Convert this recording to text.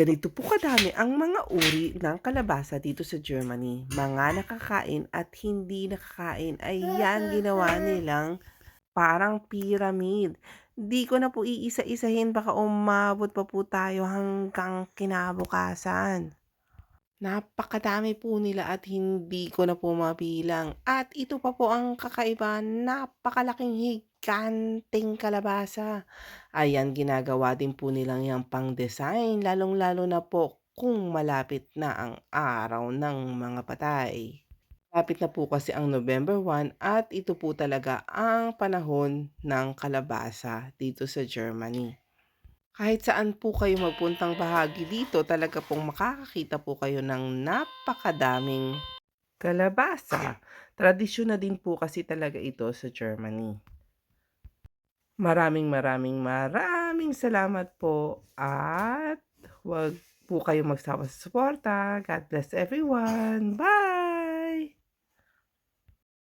Ganito po kadami ang mga uri ng kalabasa dito sa Germany. Mga nakakain at hindi nakakain ay yan ginawa nilang parang pyramid. Di ko na po iisa-isahin baka umabot pa po tayo hanggang kinabukasan. Napakadami po nila at hindi ko na po mabilang. At ito pa po ang kakaiba, napakalaking higanteng kalabasa. Ayan, ginagawa din po nilang yang pang-design, lalong-lalo na po kung malapit na ang araw ng mga patay. Malapit na po kasi ang November 1 at ito po talaga ang panahon ng kalabasa dito sa Germany. Kahit saan po kayo magpuntang bahagi dito, talaga pong makakakita po kayo ng napakadaming kalabasa. Tradisyon na din po kasi talaga ito sa Germany. Maraming maraming maraming salamat po at huwag po kayo magsawa sa suporta. God bless everyone. Bye!